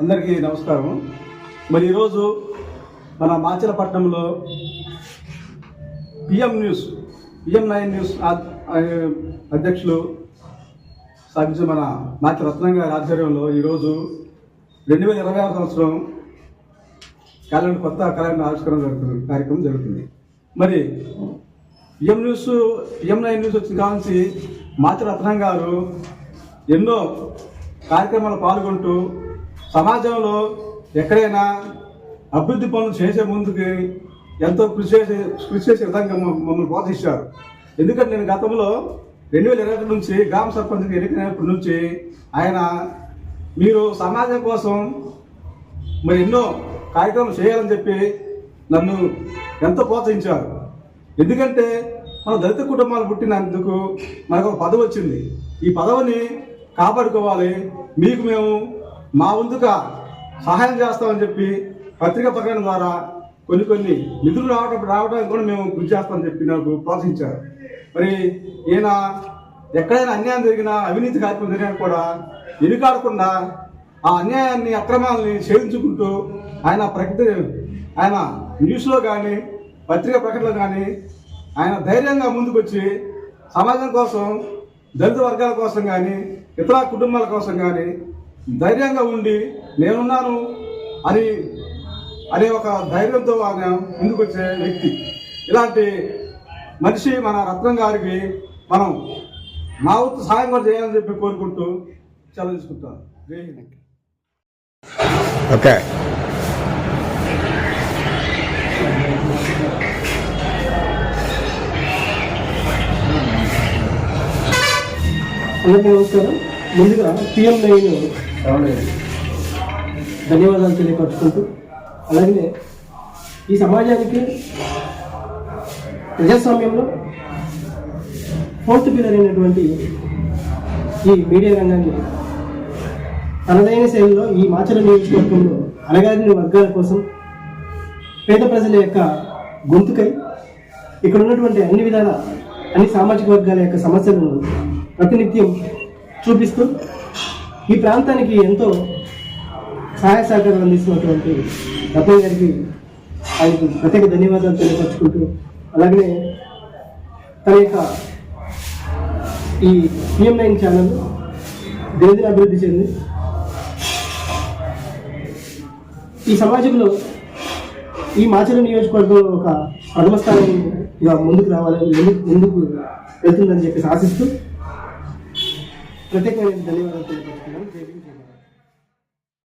అందరికీ నమస్కారం. మరి ఈరోజు మన మాచలపట్నంలో PM news PM nine news అధ్యక్షులు స్థాపించిన మన మాచి రత్నం గారి ఆధ్వర్యంలో ఈరోజు రెండు వేల ఇరవై ఆరు సంవత్సరం క్యాలెండర్ కొత్త క్యాలెండర్ ఆవిష్కరణ జరుగుతుంది కార్యక్రమం జరుగుతుంది. మరి PM news PM nine news వచ్చిన కాల్సి మాచి రత్నం గారు ఎన్నో కార్యక్రమాలు పాల్గొంటూ సమాజంలో ఎక్కడైనా అభివృద్ధి పనులు చేసే ముందుకి ఎంతో కృషి చేసే కృషి చేసే విధంగా మమ్మల్ని ప్రోత్సహించారు. ఎందుకంటే నేను గతంలో రెండు వేల ఇరవై నుంచి గ్రామ సర్పంచ్కి ఎన్నికైనప్పటి నుంచి ఆయన మీరు సమాజం కోసం మరి ఎన్నో కార్యక్రమాలు చేయాలని చెప్పి నన్ను ఎంతో ప్రోత్సహించారు. ఎందుకంటే మన దళిత కుటుంబాలు పుట్టినందుకు మనకు ఒక పదవి వచ్చింది. ఈ పదవిని కాపాడుకోవాలి. మీకు మేము మా ముందుగా సహాయం చేస్తామని చెప్పి పత్రికా ప్రకటన ద్వారా కొన్ని కొన్ని నిధులు రావడం రావడానికి కూడా మేము కృషి చేస్తామని చెప్పి నాకు ప్రోత్సహించారు. మరి ఈయన ఎక్కడైనా అన్యాయం జరిగినా అవినీతి కార్యక్రమం జరిగినా కూడా ఎన్నికాడకుండా ఆ అన్యాయాన్ని అక్రమాలని ఛేదించుకుంటూ ఆయన ప్రకృతి ఆయన న్యూస్లో కానీ పత్రికా ప్రకటనలో కానీ ఆయన ధైర్యంగా ముందుకొచ్చి సమాజం కోసం దళిత వర్గాల కోసం కానీ ఇతర కుటుంబాల కోసం కానీ ధైర్యంగా ఉండి నేనున్నాను అని అనే ఒక ధైర్యంతో ఆయన ముందుకొచ్చే వ్యక్తి. ఇలాంటి మనిషి మన రత్నం గారికి మనం మా వంతు సహాయం కూడా చేయాలని చెప్పి కోరుకుంటూ సెలవు తీసుకుంటాను. ఓకే. అందరికీ నమస్కారం. ముందుగా పిఎం నైన్ ధన్యవాదాలు తెలియపరుచుకుంటూ. అలాగే ఈ సమాజానికి ప్రజాస్వామ్యంలో ఫోర్త్ పిల్లర్ అయినటువంటి ఈ మీడియా రంగాన్ని తనదైన శైలిలో ఈ మాచల నియోజకవర్గంలో అణగారిన వర్గాల కోసం పేద ప్రజల యొక్క గొంతుకై ఇక్కడ ఉన్నటువంటి అన్ని విధాల అన్ని సామాజిక వర్గాల యొక్క సమస్యలను ప్రతినిత్యం చూపిస్తూ ఈ ప్రాంతానికి ఎంతో సహాయ సహకారాలు అందిస్తున్నటువంటి రత్న గారికి ఆయనకు ప్రత్యేక ధన్యవాదాలు తెలియపరుచుకుంటూ అలాగే తన యొక్క ఈ పిఎం నైన్ ఛానల్ దినదిన అభివృద్ధి చెంది ఈ సమాజంలో ఈ మాచల నియోజకవర్గంలో ఒక ప్రథమ స్థానం ముందుకు రావాలని ముందుకు ముందుకు వెళ్తుందని చెప్పేసి ఆశిస్తూ ಕೃತಿಕರಿಂದ ಡೆಲಿವರ್ ಅಂತ